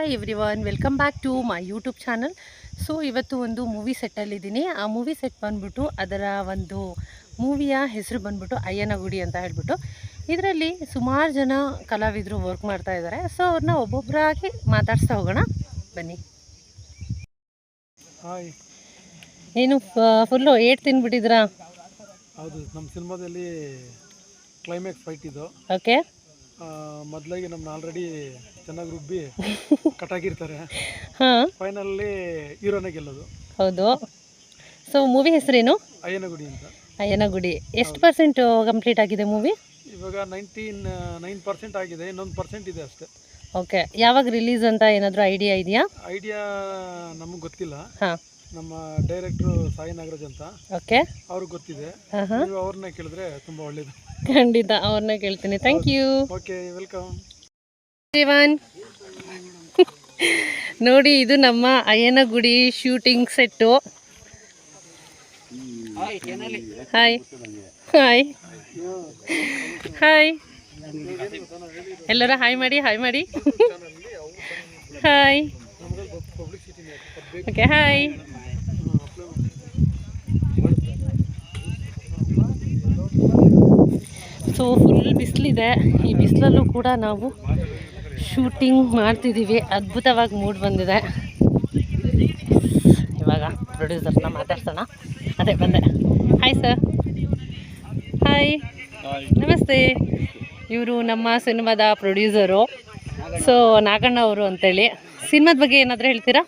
Hi everyone welcome back to my YouTube channel so ಇವತ್ತು ಒಂದು movie ಸೆಟ್ಟಲ್ಲಿದ್ದೀನಿ ಆ movie set ಬಂದ್ಬಿಟ್ಟು ಅದರ ಒಂದು ಮೂವಿಯ ಹೆಸರು ಬಂದ್ಬಿಟ್ಟು ಅಯ್ಯನ ಗುಡಿ ಅಂತ ಹೇಳ್ಬಿಟ್ಟು. ಇದರಲ್ಲಿ ಸುಮಾರು ಜನ ಕಲಾವಿದರು ವರ್ಕ್ ಮಾಡ್ತಾ ಇದ್ದಾರೆ ಸೊ ಅವ್ರನ್ನ ಒಬ್ಬೊಬ್ಬರಾಗಿ ಮಾತಾಡ್ಸ್ತಾ ಹೋಗೋಣ. ಬನ್ನಿ. ಏನು ಫುಲ್ಲು ಏಟ್ ತಿನ್ಬಿಟ್ಟಿದ್ರಾ ಹೌದು ನಮ್ಮ ಸಿನಿಮಾದಲ್ಲಿ ಕ್ಲೈಮ್ಯಾಕ್ಸ್ ಫೈಟ್ ಇದು. ಓಕೆ ಮೊದಲಾಗಿ ನಮ್ಮನ್ನ ಆಲ್ರೆಡಿ ಚೆನ್ನಾಗಿ ರುಬ್ಬಿ ಕಟ್ಟಾಗಿರ್ತಾರೆ ಹಾಂ. ಫೈನಲ್ಲಿ ಹೀರೋನೇ ಗೆಲ್ಲೋದು. ಹೌದು. ಸೊ ಮೂವಿ ಹೆಸರೇನು? ಅಯ್ಯನಗುಡಿ ಅಂತ. ಅಯ್ಯನಗುಡಿ. ಎಷ್ಟು ಪರ್ಸೆಂಟ್ ಕಂಪ್ಲೀಟ್ ಆಗಿದೆ ಮೂವಿ ಇವಾಗ ನೈನ್ಟೀನ್ ನೈನ್ ಪರ್ಸೆಂಟ್ ಆಗಿದೆ. ಇನ್ನೊಂದು ಪರ್ಸೆಂಟ್ ಇದೆ ಅಷ್ಟೇ. ಓಕೆ ಯಾವಾಗ ರಿಲೀಸ್ ಅಂತ ಏನಾದರೂ ಐಡಿಯಾ ಇದೆಯಾ? ಐಡಿಯಾ ನಮಗೆ ಗೊತ್ತಿಲ್ಲ. ಹಾಂ. ನಮ್ಮ ಡೈರೆಕ್ಟ್ರು ಸಾಯಿ ನಾಗರಾಜ್ ಅಂತ. ಓಕೆ ಅವ್ರಿಗೆ ಗೊತ್ತಿದೆ. ನೀವು ಅವ್ರನ್ನ ಕೇಳಿದ್ರೆ ತುಂಬ ಒಳ್ಳೇದು. ಖಂಡಿತ ಅವ್ರನ್ನ ಕೇಳ್ತೀನಿ. Thank you okay welcome Jeevan ನೋಡಿ ಇದು ನಮ್ಮ Ayyanagudi shooting set hi hi hi ಎಲ್ಲರೂ ಹಾಯ್ ಮಾಡಿ ಹಾಯ್ ಮಾಡಿ. Hi okay hi so full ಬಿಸಿಲಿದೆ ಈ ಬಿಸಿಲಲ್ಲೂ ಕೂಡ ನಾವು ಶೂಟಿಂಗ್ ಮಾಡ್ತಿದ್ದೀವಿ ಅದ್ಭುತವಾಗಿ ಮೂಡ್ ಬಂದಿದೆ. ಇವಾಗ ಪ್ರೊಡ್ಯೂಸರ್ನ ಮಾತಾಡ್ಸೋಣ. ಅದೇ ಬಂದೆ. ಹಾಯ್ ಸರ್ ಹಾಯ್ ನಮಸ್ತೆ. ಇವರು ನಮ್ಮ ಸಿನಿಮಾದ ಪ್ರೊಡ್ಯೂಸರು ಸೊ ನಾಗಣ್ಣ ಅವರು ಅಂತೇಳಿ. ಸಿನಿಮಾದ ಬಗ್ಗೆ ಏನಾದರೂ ಹೇಳ್ತೀರಾ?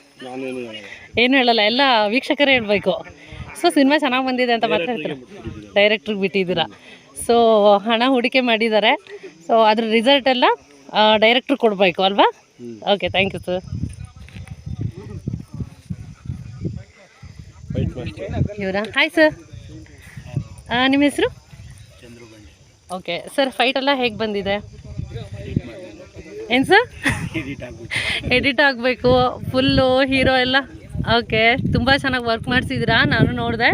ಏನು ಹೇಳಲ್ಲ. ಎಲ್ಲ ವೀಕ್ಷಕರೇ ಹೇಳಬೇಕು. ಸೊ ಸಿನಿಮಾ ಚೆನ್ನಾಗಿ ಬಂದಿದೆ ಅಂತ ಮಾತಾಡ್ತೀರಾ? ಡೈರೆಕ್ಟ್ರಿಗೆ ಬಿಟ್ಟಿದ್ದೀರಾ. ಸೊ ಹಣ ಹೂಡಿಕೆ ಮಾಡಿದ್ದಾರೆ. ಸೊ ಅದ್ರ ರಿಸಲ್ಟ್ ಎಲ್ಲ ಡೈರೆಕ್ಟ್ರ್ ಕೊಡಬೇಕು ಅಲ್ವಾ? ಓಕೆ ಥ್ಯಾಂಕ್ ಯು ಸರ್ ಇವರಾ? ಹಾಯ್ ಸರ್ ನಿಮ್ಮ ಹೆಸರು? ಓಕೆ ಸರ್ ಫೈಟ್ ಎಲ್ಲ ಹೇಗೆ ಬಂದಿದೆ? ಏನು ಸರ್ ಎಡಿಟ್ ಆಗಬೇಕು ಫುಲ್ಲು ಹೀರೋ ಎಲ್ಲ. ಓಕೆ ತುಂಬ ಚೆನ್ನಾಗಿ ವರ್ಕ್ ಮಾಡಿಸಿದ್ದೀರಾ? ನಾನು ನೋಡಿದೆ.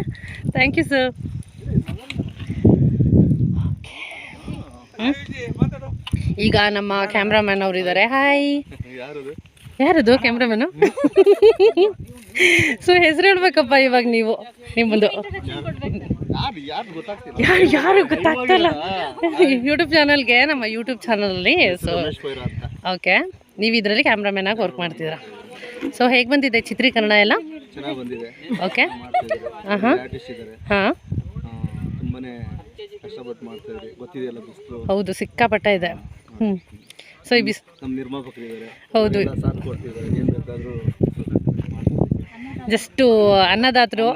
ಥ್ಯಾಂಕ್ ಯು ಸರ್ ಈಗ ನಮ್ಮ ಕ್ಯಾಮ್ರಾಮ್ಯಾನ್ ಅವರು ಇದ್ದಾರೆ ಹಾಯ್ ಯಾರದು ಕ್ಯಾಮ್ರಾಮ್ಯಾನು ಸೊ ಹೆಸರು ಹೇಳ್ಬೇಕಪ್ಪ ಇವಾಗ ನೀವು. ನಿಮ್ಮದು. ಯಾರು ಯಾರು ಗೊತ್ತಾಗ್ತಲ್ಲ. ಯೂಟ್ಯೂಬ್ ಚಾನಲ್ಗೆ ನಮ್ಮ ಯೂಟ್ಯೂಬ್ ಚಾನಲಲ್ಲಿ ಸೊ ಓಕೆ ನೀವು ಇದರಲ್ಲಿ ಕ್ಯಾಮ್ರಾಮ್ಯಾನ್ ಆಗಿ ವರ್ಕ್ ಮಾಡ್ತಿದ್ದೀರಾ. ಸೊ ಹೇಗೆ ಬಂದಿದೆ ಚಿತ್ರೀಕರಣ ಎಲ್ಲ? ಓಕೆ ಹಾಂ. ಹಾಂ ಆರ್ಟಿಸ್ಟ್ ಇದ್ದಾರೆ ಕಷ್ಟಪಟ್ಟು ಮಾಡ್ತಾ ಇದ್ರಿ ಗೊತ್ತಿದೆಯಲ್ಲ ಬಿಸಿಲು. ಹೌದು ಸಿಕ್ಕಾಪಟ್ಟೆ ಇದೆ. ಹ್ಞೂ ಸೊ ಈ ಬಿಸ್ ನಮ್ಮ ನಿರ್ಮಾಪಕರು ಇದ್ದಾರೆ. ಹೌದು. ಎಲ್ಲ ಸಾಥ್ ಕೊಡ್ತಿದ್ದಾರೆ. ಏನು ಬೇಕಾದರೂ ಜಸ್ಟು ಅನ್ನದಾತರು.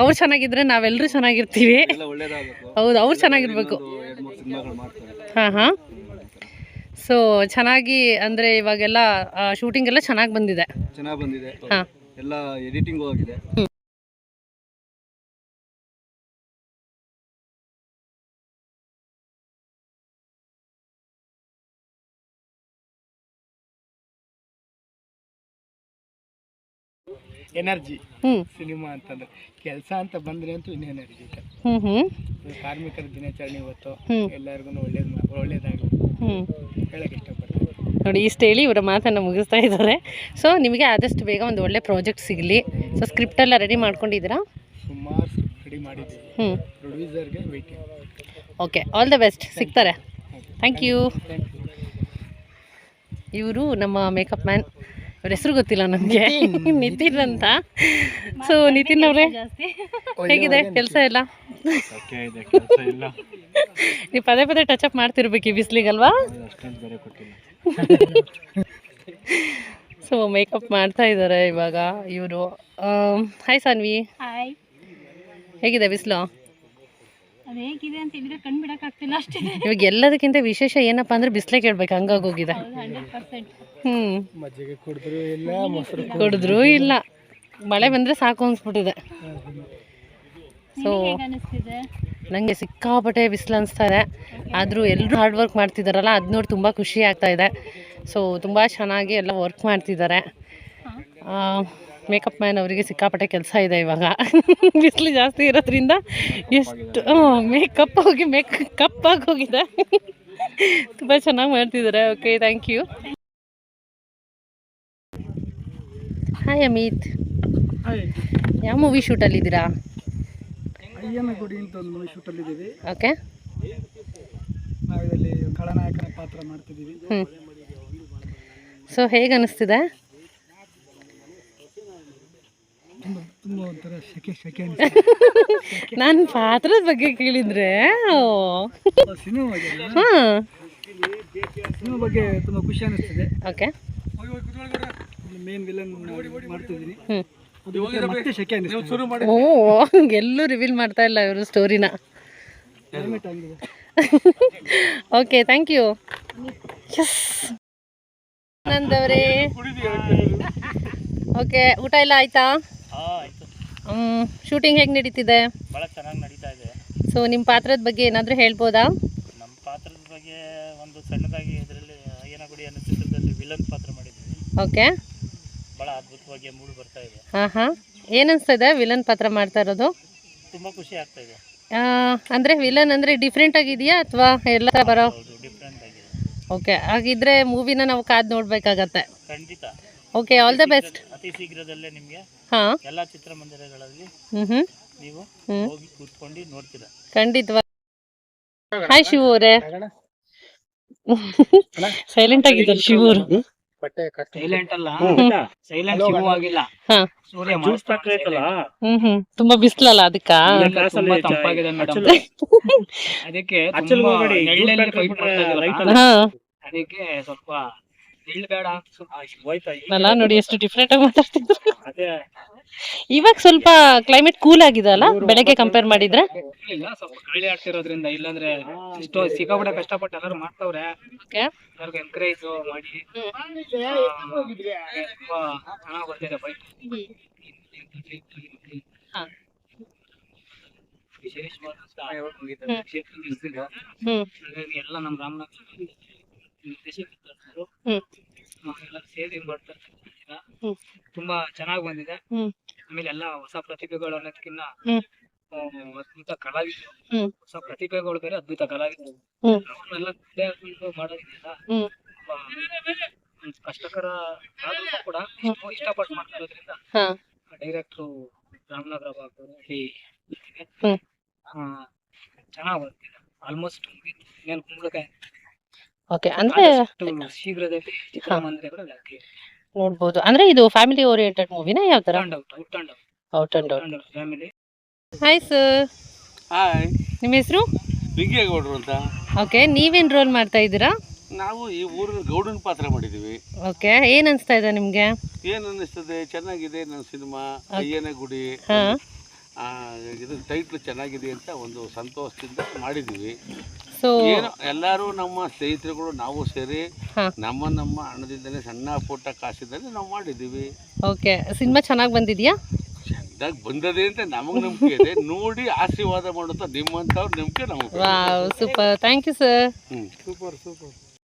ಅವ್ರು ಚೆನ್ನಾಗಿದ್ರೆ ನಾವೆಲ್ಲರೂ ಚೆನ್ನಾಗಿರ್ತೀವಿ. ಎಲ್ಲ ಒಳ್ಳೇದಾಗಬೇಕು. ಹೌದು ಅವ್ರು ಚೆನ್ನಾಗಿರ್ಬೇಕು. ಎರಡು ಮೂರು ಸಿನಿಮಾಗಳು ಮಾಡ್ತಾರೆ. ಹಾಂ ಹಾಂ. ಸೊ ಚೆನ್ನಾಗಿ ಅಂದರೆ ಇವಾಗೆಲ್ಲ ಶೂಟಿಂಗ್ ಎಲ್ಲ ಚೆನ್ನಾಗಿ ಬಂದಿದೆ. ಚೆನ್ನಾಗಿ ಬಂದಿದೆ. ಹಾಂ. ಎಲ್ಲ ಎಡಿಟಿಂಗು ಆಗಿದೆ. ಎನರ್ಜಿ. ಸಿನಿಮಾ ಅಂತಂದ್ರೆ ಕೆಲಸ ಅಂತ ಬಂದ್ರೆ ಅಂತೂ ಇನ್ನೇನು ಎನರ್ಜಿ ಕಾರ್ಮಿಕರ ದಿನಾಚರಣೆ ಇವತ್ತು ಎಲ್ಲರಿಗೂ ಒಳ್ಳೇದು ಒಳ್ಳೇದಾಗಲಿ. ಹೇಳಕ್ಕೆ ಇಷ್ಟಪಡ್ತೀನಿ. ನೋಡಿ ಇಷ್ಟು ಹೇಳಿ ಇವರ ಮಾತನ್ನು ಮುಗಿಸ್ತಾ ಇದ್ದಾರೆ. ಸೊ ನಿಮಗೆ ಆದಷ್ಟು ಬೇಗ ಒಂದು ಒಳ್ಳೆ ಪ್ರಾಜೆಕ್ಟ್ ಸಿಗಲಿ. ಸೊ ಸ್ಕ್ರಿಪ್ಟೆಲ್ಲ ರೆಡಿ ಮಾಡ್ಕೊಂಡಿದ್ದೀರಾ? ಸುಮಾರು ರೆಡಿ ಮಾಡಿದ್ದೀವಿ. ಹ್ಞೂ ಪ್ರೊಡ್ಯೂಸರ್ಗೆ waiting okay all the best ಸಿಗ್ತಾರೆ. ಥ್ಯಾಂಕ್ ಯು ಇವರು ನಮ್ಮ ಮೇಕಪ್ ಮ್ಯಾನ್ ಇವ್ರ ಹೆಸರು ಗೊತ್ತಿಲ್ಲ ನನಗೆ ನಿತಿನ್. ಅಂತ. ಸೊ ನಿತಿನ್ ಅವರೇ ಹೇಗಿದೆ? ಕೆಲಸ ಎಲ್ಲ? ಓಕೆ ಇದೆ ಕೆಲಸ ಇಲ್ಲ. ನೀವು ಪದೇ ಪದೇ ಟಚ್ ಅಪ್ ಮಾಡ್ತಿರ್ಬೇಕು ಈ ಬಿಸಿಲಿಗಲ್ವಾ? ಸೊ ಮೇಕಪ್ ಮಾಡ್ತಾ ಇದ್ದಾರೆ ಇವಾಗ ಇವರು. ಹಾಯ್ ಸಾನ್ವಿ ಹಾಯ್ ಹೇಗಿದೆ ಬಿಸಿಲು? ಅದು ಹೇಗಿದೆ ಅಂತ ಹೇಳಿದ್ರೆ ಕಣ್ ಬಿಡಕ್ಕಾಗ್ತಿಲ್ಲ ಅಷ್ಟೇ. ಇವಾಗ ಎಲ್ಲದಕ್ಕಿಂತ ವಿಶೇಷ ಏನಪ್ಪ ಅಂದ್ರೆ ಬಿಸಿಲೆ ಕೇಳ್ಬೇಕು ಹಂಗಾಗೋಗಿದೆ ಹಂಡ್ರೆಡ್ ಪರ್ಸೆಂಟ್ ಮಜ್ಜಿಗೆ ಕುಡಿದ್ರು ಇಲ್ಲ ಮೊಸರು ಕುಡಿದ್ರೂ ಇಲ್ಲ. ಮಳೆ ಬಂದ್ರೆ ಸಾಕು ಅನ್ಸ್ಬಿಟ್ಟಿದೆ. ಸೊ ಹೇಗೆ ಅನಿಸ್ತಿದೆ? ನನಗೆ ಸಿಕ್ಕಾಪಟ್ಟೆ ಬಿಸಿಲು ಅನಿಸ್ತಾ ಇದೆ. ಆದರೂ ಎಲ್ಲರೂ ಹಾರ್ಡ್ ವರ್ಕ್ ಮಾಡ್ತಿದ್ದಾರಲ್ಲ ಅದು ನೋಡಿ ತುಂಬ ಖುಷಿ ಆಗ್ತಾ ಇದೆ. ಸೊ ತುಂಬ ಚೆನ್ನಾಗಿ ಎಲ್ಲ ವರ್ಕ್ ಮಾಡ್ತಿದ್ದಾರೆ. ಮೇಕಪ್ ಮ್ಯಾನ್ ಅವರಿಗೆ ಸಿಕ್ಕಾಪಟ್ಟೆ ಕೆಲಸ ಇದೆ ಇವಾಗ. ಬಿಸಿಲು ಜಾಸ್ತಿ ಇರೋದ್ರಿಂದ ಎಷ್ಟು ಮೇಕಪ್ ಹೋಗಿ ಮೇಕ್ ಕಪ್ಪಾಗಿ ಹೋಗಿದೆ. ತುಂಬ ಚೆನ್ನಾಗಿ ಮಾಡ್ತಿದ್ದಾರೆ. Okay thank you hi Amit ಯಾವ ಮೂವಿ ಶೂಟಲ್ಲಿದ್ದೀರಾ ಗುಡಿ ಅಂತ ಒಂದು ಮೂವಿ ಶೂಟಲ್ಲಿದ್ದೀವಿ ಓಕೆ ಖಳನಾಯಕನ ಪಾತ್ರ ಮಾಡ್ತಿದ್ದೀವಿ. ಸೊ ಹೇಗೆ ಅನ್ನಿಸ್ತಿದೆ ತುಂಬ ತುಂಬ ಒಂಥರ ಶೆಕೆ ಶೆಕೆ ನಾನು ಪಾತ್ರದ ಬಗ್ಗೆ ಕೇಳಿದ್ರೆ ಸಿನಿಮಾ ಬಗ್ಗೆ ಹಾಂ. ಬಗ್ಗೆ ತುಂಬ ಖುಷಿ ಅನಿಸ್ತಿದೆ. ಓಕೆ. ಮೇನ್ ವಿಲನ್ ಮಾಡ್ತಿದ್ದೀನಿ. ಹ್ಞೂ ಅದು ಬಿಟ್ರೆ ಮತ್ತೆ ಶೆಕೆ ಅನಿಸ್ತಿದೆ. ಓ ಎಲ್ಲೂ ರಿವೀಲ್ ಮಾಡ್ತಾ ಇಲ್ಲ ಇವರು ಸ್ಟೋರಿನ ಓಕೆ ಥ್ಯಾಂಕ್ ಯು ಎಸ್ ನಂದವ್ರೆ. ಓಕೆ ಊಟ ಎಲ್ಲ ಆಯ್ತಾ? ಶೂಟಿಂಗ್ ಹೇಗೆ ನಡೀತಿದೆ? ಭಾಳ ಚೆನ್ನಾಗಿ ನಡೀತಾ ಇದೆ. ಸೊ ನಿಮ್ಮ ಪಾತ್ರದ ಬಗ್ಗೆ ಏನಾದರೂ ಹೇಳ್ಬೋದಾ? ನಮ್ಮ ಪಾತ್ರದ ಬಗ್ಗೆ ಒಂದು ಸಣ್ಣದಾಗಿ ಇದರಲ್ಲಿ ಅಯ್ಯನಗುಡಿ ಅನ್ನೋ ಚಿತ್ರದಲ್ಲಿ ವಿಲನ್ ಪಾತ್ರ ಮಾಡಿದ್ವಿ. ಓಕೆ ಭಾಳ ಅದ್ಭುತವಾಗಿ ಮೂಡಿ ಬರ್ತಾ ಇದೆ. ಹಾಂ ಹಾಂ. ಏನಿಸ್ತದೆ ವಿಲನ್ ಪಾತ್ರ ಮಾಡ್ತಾ ಇರೋದು? ತುಂಬ ಖುಷಿ ಆಗ್ತಾ ಇದೆ. ಅಂದ್ರೆ ವಿಲನ್ ಅಂದರೆ ಡಿಫ್ರೆಂಟ್ ಆಗಿದೆಯಾ ಅಥವಾ ಎಲ್ಲ ಬರೋ? ಡಿಫ್ರೆಂಟ್ ಆಗಿದೆ. ಓಕೆ ಹಾಗಿದ್ರೆ ಮೂವಿನ ನಾವು ಕಾದು ನೋಡಬೇಕಾಗತ್ತೆ. ಖಂಡಿತ. ಓಕೆ ಆಲ್ ದ ಬೆಸ್ಟ್ ಅತಿ ಶೀಘ್ರದಲ್ಲೇ ನಿಮಗೆ ಎಲ್ಲ ಚಿತ್ರಮಂದಿರಗಳಲ್ಲಿ ನೀವು ಹೋಗಿ ಕೂತ್ಕೊಂಡು ನೋಡ್ತೀರಾ. ಖಂಡಿತವಾಗಿ ಹಾಯ್ ಶಿವ ಅವರೇ. ಸೈಲೆಂಟ್ ಆಗಿದ್ದಾರೆ ಶಿವರು ಅವರು. ಸೈಲೆಂಟ್ ಅಲ್ಲ. ಸೈಲೆಂಟ್ ಸಿಗುವಾಗಿಲ್ಲ ಹಾಂ. ಸೂರ್ಯ ಹ್ಮ್ ಹ್ಮ್. ತುಂಬಾ ಬಿಸ್ಲಲ್ಲ ಅದಕ್ಕ? ತುಂಬಾ ತಂಪಾಗಿದೆ ಮೇಡಮ್ ಅದಕ್ಕೆ ತುಂಬಾ ನೆರಳಲ್ಲಿ fight ಮಾಡ್ತಾ ಇದ್ದೀರಲ್ಲ, ಹಾ. ಅದಕ್ಕೆ ಸ್ವಲ್ಪ ಅಲ್ಲ ನೋಡಿ ಎಷ್ಟು ಡಿಫ್ರೆಂಟ್ ಆಗಿ ಮಾತಾಡ್ತಿದ್ರು. ಇವಾಗ ಸ್ವಲ್ಪ ಕ್ಲೈಮೇಟ್ ಕೂಲ್ ಆಗಿದೆ ಅಲ್ಲ? ಬೆಳಗ್ಗೆ ಕಂಪೇರ್ ಮಾಡಿದ್ರೆ? ಇಲ್ಲ ಸ್ವಲ್ಪ ಗಾಳಿ ಆಡ್ತಿರೋದ್ರಿಂದ ಇಲ್ಲಾಂದ್ರೆ ಇಷ್ಟು ಸಿಕ್ಕಾಪಟ್ಟೆ ಕಷ್ಟಪಟ್ಟು ಎಲ್ಲರೂ ಮಾಡ್ತವ್ರೆ. ಎಲ್ಲರಿಗೂ ಎನ್ಕರೇಜ್ ಮಾಡಿ. ತುಂಬಾ ಚೆನ್ನಾಗಿ ಬರ್ತಿದೆ ಬೈಕ್ ಎಲ್ಲ ನಮ್ಮ ರಾಮನಾಥ್ ನಿರ್ದೇಶಕರು ಹ್ಮ್. ಎಲ್ಲ ಸೇರಿ ಮಾಡ್ತಾ ಇದ್ದೀರಾ. ಹ್ಮ್. ತುಂಬಾ ಚೆನ್ನಾಗಿ ಬಂದಿದೆ. ಆಮೇಲೆ ಎಲ್ಲ ಹೊಸ ಪ್ರತಿಭೆಗಳು ಅನ್ನೋದಕ್ಕಿಂತ ಅದ್ಭುತ ಕಲಾವಿದರು. ಹೊಸ ಪ್ರತಿಭೆಗಳು ಬೇರೆ ಅದ್ಭುತ ಕಲಾವಿದರು. ಮಾಡೋದಿದೆಯಲ್ಲ ಹಾಕೊಂಡು ಹ್ಮ್. ಕಷ್ಟಕರ ಆದ್ರೂ ಕೂಡ ಇಷ್ಟು ಇಷ್ಟಪಟ್ಟು ಮಾಡ್ತಿರೋದ್ರಿಂದ ಡೈರೆಕ್ಟ್ರು ರಾಮನಗರ ಭಾಗದಲ್ಲಿ ಚೆನ್ನಾಗಿ ಬರ್ತಿದೆ ಆಲ್ಮೋಸ್ಟ್ ಇನ್ನೇನು ಕುಂಬಳಕಾಯಿ ಓಕೆ ಅಂದ್ರೆ ಆದಷ್ಟು ಶೀಘ್ರದಲ್ಲಿ ನೋಡ್ಬೋದು. ಅಂದ್ರೆ ಇದು ಫ್ಯಾಮಿಲಿ ಓರಿಯೆಂಟೆಡ್ ಮೂವಿನ ಯಾವ ತರ turn out out and out and out out family hi sir hi ನಿಮ್ಮ ಹೆಸರು? ಲಿಂಗೇಗೌಡರು ಅಂತ. ಓಕೆ ನೀವೇನ್ ರೋಲ್ ಮಾಡ್ತಾ ಇದ್ದೀರಾ? ನಾವು ಈ ಊರಿನ ಗೌಡನ ಪಾತ್ರ ಮಾಡಿದ್ದೀವಿ. ಓಕೆ ಏನ್ ಅನ್ಸ್ತಾ ಇದೆ ನಿಮ್ಗೆ? ಏನು ಅನ್ನಿಸ್ತದೆ? ಚೆನ್ನಾಗಿದೆ ನನ್ನ ಸಿನಿಮಾ ಅಯ್ಯನ ಗುಡಿ ಹಾ. ಆ, ಇದು ಟೈಟ್ಲ್ ಚೆನ್ನಾಗಿದೆ ಅಂತ ಒಂದು ಸಂತೋಷದಿಂದ ಮಾಡಿದ್ದೀವಿ. ಸೊ ಏನು ಎಲ್ಲರೂ ನಮ್ಮ ಸ್ನೇಹಿತರುಗಳು ನಾವು ಸೇರಿ ನಮ್ಮ ನಮ್ಮ ಹಣದಿಂದಲೇ ಸಣ್ಣ ಪುಟ್ಟ ಕಾಸಿದ್ದಲ್ಲಿ ನಾವು ಮಾಡಿದ್ದೀವಿ. ಓಕೆ ಸಿನಿಮಾ ಚೆನ್ನಾಗಿ ಬಂದಿದ್ಯಾ? ಚೆಂದಾಗಿ ಬಂದದೆ ಅಂತ ನಮಗೆ ನಂಬಿಕೆ ಇದೆ. ನೋಡಿ ಆಶೀರ್ವಾದ ಮಾಡುತ್ತಾ ನಿಮ್ಮಂತವ್ರ ನಂಬಿಕೆ ನಮಗೆ. ಸೂಪರ್ ಥ್ಯಾಂಕ್ ಯು ಸರ್ ಹ್ಞೂ ಸೂಪರ್ ಸೂಪರ್